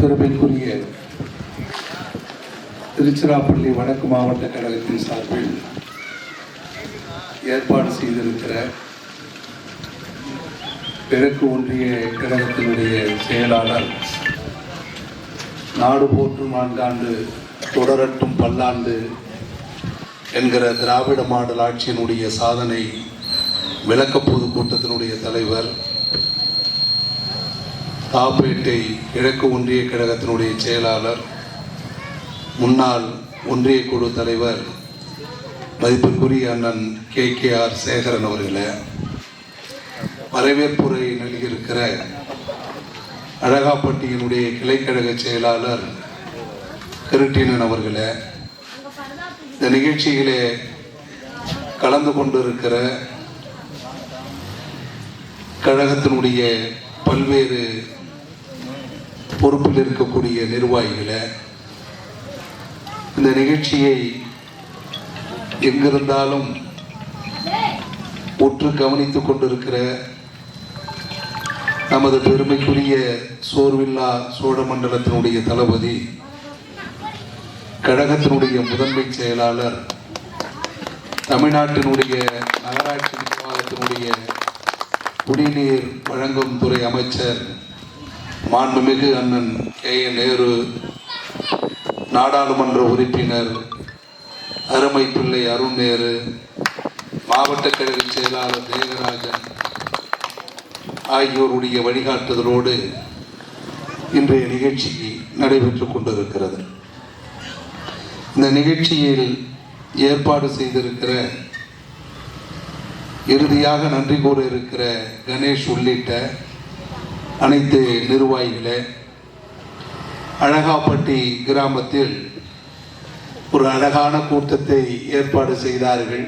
பெருமைக்குரிய திருச்சிராப்பள்ளி வடக்கு மாவட்ட கழகத்தின் சார்பில் ஏற்பாடு செய்திருக்கிற கிழக்கு ஒன்றிய கழகத்தினுடைய செயலாளர் நாடு போற்றும் நான்காண்டு தொடரட்டும் பல்லாண்டு என்கிற திராவிட மாடல் ஆட்சியினுடைய சாதனை விளக்க பொதுக்கூட்டத்தினுடைய தலைவர் தாப்பேட்டை கிழக்கு ஒன்றிய கழகத்தினுடைய செயலாளர் முன்னாள் ஒன்றிய குழு தலைவர் மதிப்பிற்குரிய அண்ணன் கே. கே. ஆர். சேகரன் அவர்களே வரவேற்புரை நல்கியிருக்கிற அழகாப்பட்டியினுடைய கிளைக்கழக செயலாளர் கிருட்டினன் அவர்களே இந்த நிகழ்ச்சியிலே கலந்து கொண்டிருக்கிற கழகத்தினுடைய பல்வேறு பொறுப்பில் இருக்கக்கூடிய நிர்வாகிகளை இந்த நிகழ்ச்சியை எங்கிருந்தாலும் உற்று கவனித்துக் கொண்டிருக்கிற நமது பெருமைக்குரிய சோர்வில்லா சோழ மண்டலத்தினுடைய தளபதி கழகத்தினுடைய முதன்மை செயலாளர் தமிழ்நாட்டினுடைய நகராட்சி நிர்வாகத்தினுடைய குடிநீர் வழங்கும் துறை அமைச்சர் மாண்புமிகு அண்ணன் கே. நேரு நாடாளுமன்ற உறுப்பினர் அருமை பிள்ளை அருண் நேரு மாவட்ட கழக செயலாளர் தேவராஜன் ஆகியோருடைய வழிகாட்டுதலோடு இன்றைய நிகழ்ச்சி நடைபெற்றுக் கொண்டிருக்கிறது. இந்த நிகழ்ச்சியில் ஏற்பாடு செய்திருக்கிற இறுதியாக நன்றி கூற இருக்கிற கணேஷ் உள்ளிட்ட அனைத்து நிர்வாகிகளே அழகாப்பட்டி கிராமத்தில் ஒரு அழகான கூட்டத்தை ஏற்பாடு செய்தார்கள்.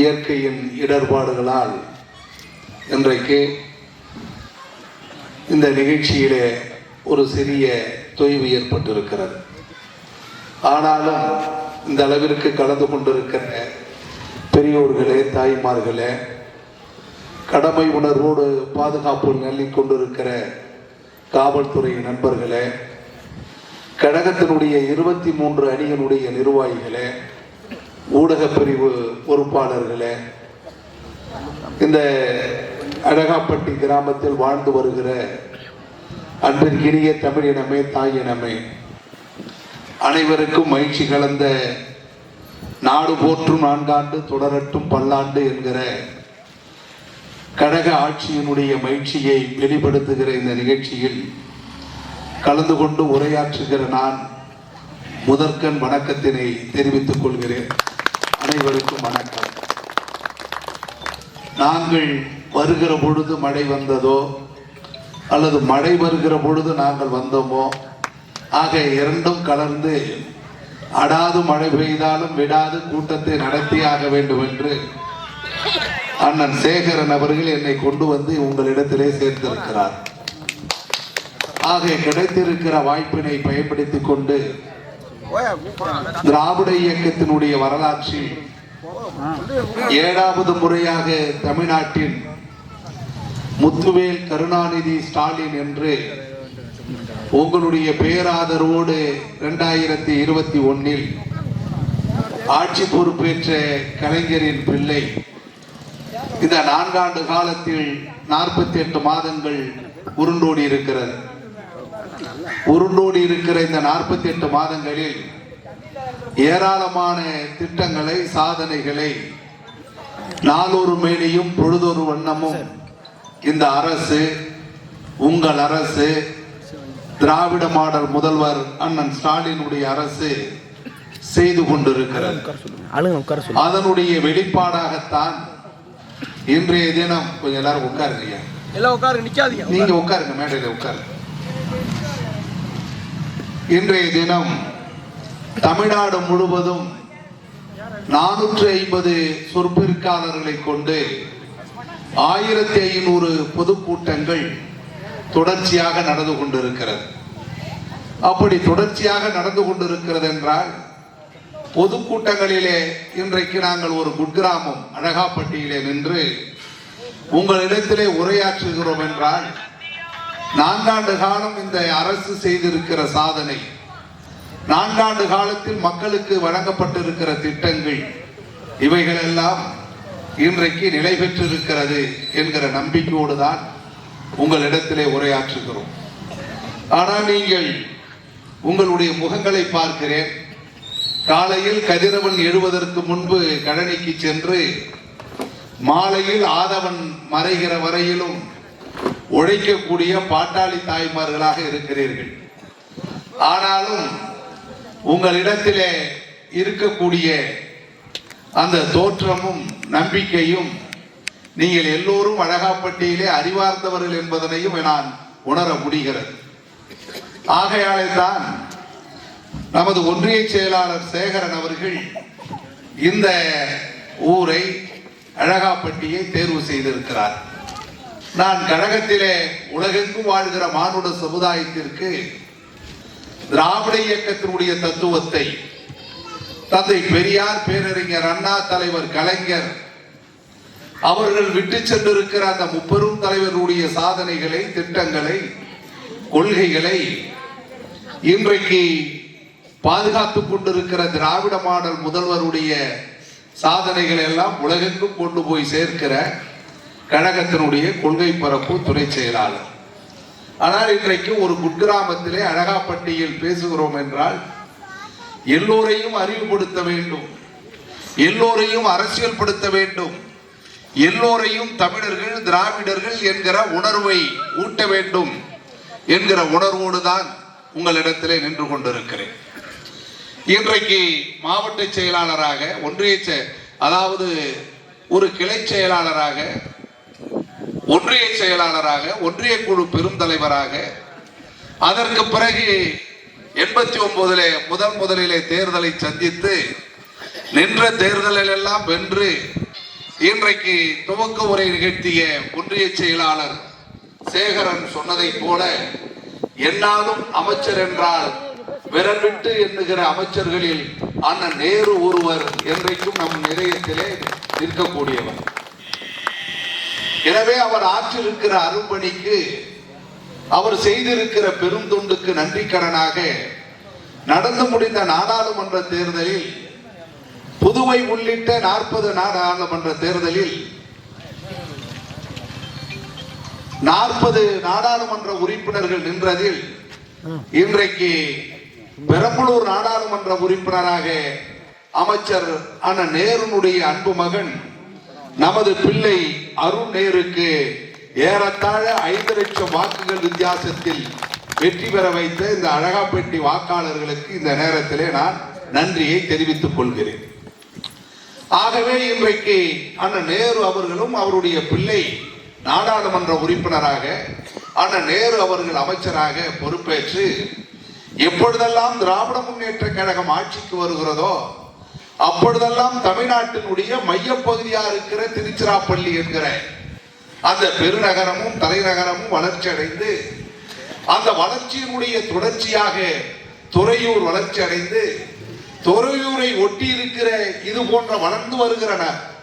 இயற்கையின் இடர்பாடுகளால் இன்றைக்கு இந்த நிகழ்ச்சியிலே ஒரு சிறிய தொய்வு ஏற்பட்டிருக்கிறது. ஆனாலும் இந்த அளவிற்கு கலந்து கொண்டிருக்கிற பெரியோர்களே தாய்மார்களே கடமை உணர்வோடு பாதுகாப்பு நல்கிக் கொண்டிருக்கிற காவல்துறை நண்பர்களே கழகத்தினுடைய இருபத்தி மூன்று அணியினுடைய நிர்வாகிகளே ஊடகப் பிரிவு பொறுப்பாளர்களே இந்த அழகாப்பட்டி கிராமத்தில் வாழ்ந்து வருகிற அன்பிற்கினிய தமிழினமே தாயினமே அனைவருக்கும் மகிழ்ச்சி கலந்த நாடு போற்றும் நான்காண்டு தொடரட்டும் பல்லாண்டு என்கிற கழக ஆட்சியினுடைய மகிழ்ச்சியை வெளிப்படுத்துகிற இந்த நிகழ்ச்சியில் கலந்து கொண்டு உரையாற்றுகிற நான் முதற்கண் வணக்கத்தினை தெரிவித்துக் கொள்கிறேன். அனைவருக்கும் வணக்கம். நாங்கள் வருகிற பொழுது மழை வந்ததோ அல்லது மழை வருகிற பொழுது நாங்கள் வந்தோமோ ஆக இரண்டும் கலந்து அடாது மழை பெய்தாலும் விடாது கூட்டத்தை நடத்தியாக வேண்டும் என்று அண்ணன் சேகரன் அவர்கள் என்னை கொண்டு வந்து உங்களிடத்திலே சேர்த்திருக்கிறார். ஆக கிடைத்திருக்கிற வாய்ப்பினை பயன்படுத்திக் கொண்டு திராவிட இயக்கத்தினுடைய வரலாற்றில் ஏழாவது முறையாக தமிழ்நாட்டின் முத்துவேல் கருணாநிதி ஸ்டாலின் என்று உங்களுடைய பேராதரவோடு இரண்டாயிரத்தி இருபத்தி ஒன்னில் ஆட்சி பொறுப்பேற்ற கலைஞரின் பிள்ளை இந்த நான்காண்டு காலத்தில் நாற்பத்தி எட்டு மாதங்கள் உருண்டோடி இருக்கிறது. உருண்டோடி இருக்கிற இந்த நாற்பத்தி எட்டு மாதங்களில் ஏராளமான திட்டங்களை சாதனைகளை நாளொரு மேனியும் பொழுதொரு வண்ணமும் இந்த அரசு உங்கள் அரசு திராவிட மாடல் முதல்வர் அண்ணன் ஸ்டாலினுடைய அரசு செய்து கொண்டிருக்கிறது. அதனுடைய வெளிப்பாடாகத்தான் இன்றைய தினம் கொஞ்சம் எல்லாரும் உட்காருங்க. ஐயா. எல்லாம் உட்காரு நிக்காதீங்க. நீங்க உட்காருங்க மேடையில உட்காருங்க இன்றைய தினம் தமிழ்நாடு முழுவதும் நானூற்றி ஐம்பது சொற்பிற்காளர்களை கொண்டு ஆயிரத்தி ஐநூறு பொதுக்கூட்டங்கள் தொடர்ச்சியாக நடந்து கொண்டிருக்கிறது. அப்படி தொடர்ச்சியாக நடந்து கொண்டிருக்கிறது என்றால் பொதுக்கூட்டங்களிலே இன்றைக்கு நாங்கள் ஒரு குட்கிராமம் அழகாப்பட்டியிலே நின்று உங்களிடத்திலே உரையாற்றுகிறோம் என்றால் நான்காண்டு காலம் இந்த அரசு செய்திருக்கிற சாதனை நான்காண்டு காலத்தில் மக்களுக்கு வழங்கப்பட்டிருக்கிற திட்டங்கள் இவைகளெல்லாம் இன்றைக்கு நிலை பெற்றிருக்கிறது என்கிற நம்பிக்கையோடு தான் உங்களிடத்திலே உரையாற்றுகிறோம். ஆனால் நீங்கள் உங்களுடைய முகங்களை பார்க்கிறேன். காலையில் கதிரவன் எழுவதற்கு முன்பு கழனிக்கு சென்று மாலையில் ஆதவன் மறைகிற வரையிலும் உழைக்கக்கூடிய பாட்டாளி தாய்மார்களாக இருக்கிறீர்கள். ஆனாலும் உங்களிடத்திலே இருக்கக்கூடிய அந்த தோற்றமும் நம்பிக்கையும் நீங்கள் எல்லோரும் அழகாப்பட்டியிலே அறிவார்ந்தவர்கள் என்பதனையும் நான் உணர முடிகிறது. ஆகையாலே தான் நமது ஒன்றிய செயலாளர் சேகரன் அவர்கள் இந்த ஊரை அழகாப்பட்டியை தேர்வு செய்திருக்கிறார். நான் கழகத்திலே உலகெங்கும் வாழ்கிற மானுட சமுதாயத்திற்கு திராவிட இயக்கத்தினுடைய தத்துவத்தை தந்தை பெரியார் பேரறிஞர் அண்ணா தலைவர் கலைஞர் அவர்கள் விட்டு சென்றிருக்கிற அந்த முப்பெரும் தலைவருடைய சாதனைகளை திட்டங்களை கொள்கைகளை இன்றைக்கு பாதுகாத்து கொண்டிருக்கிற திராவிட மாடல் முதல்வருடைய சாதனைகள் எல்லாம் உலகெங்கும் கொண்டு போய் சேர்க்கிற கழகத்தினுடைய கொள்கை பரப்பு துணை செயலாளர். ஆனால் இன்றைக்கு ஒரு குக்கிராமத்திலே அழகாப்பட்டியில் பேசுகிறோம் என்றால் எல்லோரையும் அறிவுபடுத்த வேண்டும் எல்லோரையும் அரசியல்படுத்த வேண்டும் எல்லோரையும் தமிழர்கள் திராவிடர்கள் என்கிற உணர்வை ஊட்ட வேண்டும் என்கிற உணர்வோடு தான் உங்களிடத்திலே நின்று கொண்டிருக்கிறேன். இன்றைக்கு மாவட்ட செயலாளராக ஒன்றிய செ- அதாவது ஒரு கிளை செயலாளராக ஒன்றிய செயலாளராக ஒன்றிய குழு பெருந்தலைவராக அதற்கு பிறகு எண்பத்தி ஒன்பதுல முதல் முதலிலே தேர்தலை சந்தித்து நின்ற தேர்தலில் எல்லாம் வென்று இன்றைக்கு துவக்க உரை நிகழ்த்திய ஒன்றிய செயலாளர் சேகரன் சொன்னதைப் போல என்னாலும் அமைச்சர் என்றால் விரல் விட்டு எண்ணுகிற அமைச்சர்களில் அண்ணன் நேரு ஒருவர் என்றைக்கும் நம் நிலையத்திலே நிற்கக்கூடியவர். எனவே அவர் ஆற்றிருக்கிற அரும்பணிக்கு அவர் செய்திருக்கிற பெருந்தொண்டுக்கு நன்றி கடனாக நடந்து முடிந்த நாடாளுமன்ற தேர்தலில் புதுவை உள்ளிட்ட நாற்பது நாடாளுமன்ற தேர்தலில் நாற்பது நாடாளுமன்ற உறுப்பினர்கள் நின்றதில் இன்றைக்கு பெரம்பலூர் நாடாளுமன்ற உறுப்பினராக அமைச்சர் அண்ணன் நேருனுடைய அன்பு மகன் நமது பிள்ளை அருண் நேருக்கு ஏறத்தாழ ஐந்து லட்சம் வாக்குகள் வித்தியாசத்தில் வெற்றி பெற வைத்த இந்த அழகாப்பேட்டை வாக்காளர்களுக்கு இந்த நேரத்திலே நான் நன்றியை தெரிவித்துக் கொள்கிறேன். ஆகவே இன்றைக்கு அண்ணன் நேரு அவர்களும் அவருடைய பிள்ளை நாடாளுமன்ற உறுப்பினராக அண்ணன் நேரு அவர்கள் அமைச்சராக பொறுப்பேற்று எப்பொழுதெல்லாம் திராவிட முன்னேற்ற கழகம் ஆட்சிக்கு வருகிறதோ அப்பொழுதெல்லாம் தமிழ்நாட்டினுடைய மையப்பகுதியா இருக்கிற திருச்சிராப்பள்ளி என்கிற அந்த பெருநகரமும் தலைநகரமும் வளர்ச்சி அடைந்து அந்த வளர்ச்சியினுடைய தொடர்ச்சியாக துறையூர் வளர்ச்சி அடைந்து துறையூரை ஒட்டி இருக்கிற இது போன்ற வளர்ந்து வருகிற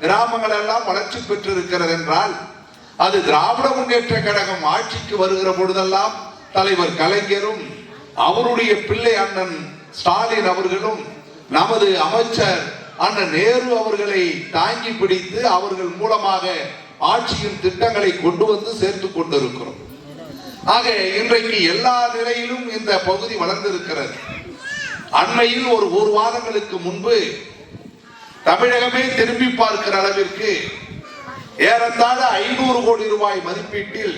கிராமங்கள் எல்லாம் வளர்ச்சி பெற்றிருக்கிறது என்றால் அது திராவிட முன்னேற்ற கழகம் ஆட்சிக்கு வருகிற பொழுதெல்லாம் தலைவர் கலைஞரும் அவருடைய பிள்ளை அண்ணன் ஸ்டாலின் அவர்களும் நமது அமைச்சர் அண்ணன் நேரு அவர்களை தாங்கி பிடித்து அவர்கள் மூலமாக ஆட்சியின் திட்டங்களை கொண்டு வந்து சேர்த்து கொண்டிருக்கிறோம். ஆக இன்றைக்கு எல்லா நிலையிலும் இந்த பகுதி வளர்ந்திருக்கிறது. அண்மையில் ஒரு ஒரு வாரங்களுக்கு முன்பு தமிழகமே திரும்பி பார்க்கிற அளவிற்கு ஏறத்தாழ ஐநூறு கோடி ரூபாய் மதிப்பீட்டில்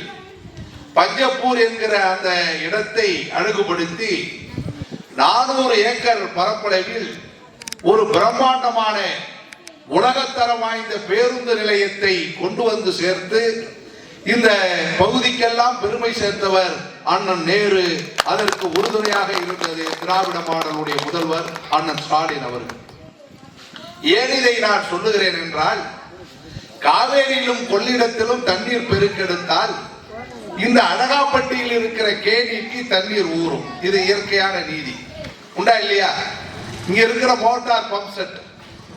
பஞ்சப்பூர் என்கிற அந்த இடத்தை அழகுபடுத்தி நானூறு ஏக்கர் பரப்பளவில் ஒரு பிரம்மாண்டமான உலகத்தரம் வாய்ந்த பேருந்து நிலையத்தை கொண்டு வந்து சேர்த்து இந்த பகுதிக்கெல்லாம் பெருமை சேர்த்தவர் அண்ணன் நேரு. அதற்கு உறுதுணையாக இருந்தது திராவிட மாடலுடைய முதல்வர் அண்ணன் ஸ்டாலின் அவர்கள். ஏன் இதை நான் சொல்லுகிறேன் என்றால் காவேரியிலும் கொள்ளிடத்திலும் தண்ணீர் பெருக்கெடுத்தால் இந்த அழகாப்பட்டியில் இருக்கிற கேணிக்கு தண்ணீர் ஊறும். இது இயற்கையான நீதி. உண்டா இல்லையா? இங்க இருக்கிற மோட்டார் பம்ப் செட்.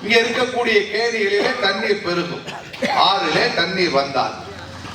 இங்க இருக்கக்கூடிய கேணிகளிலே தண்ணீர் பெருகும். ஆறிலே தண்ணீர் வந்தால்.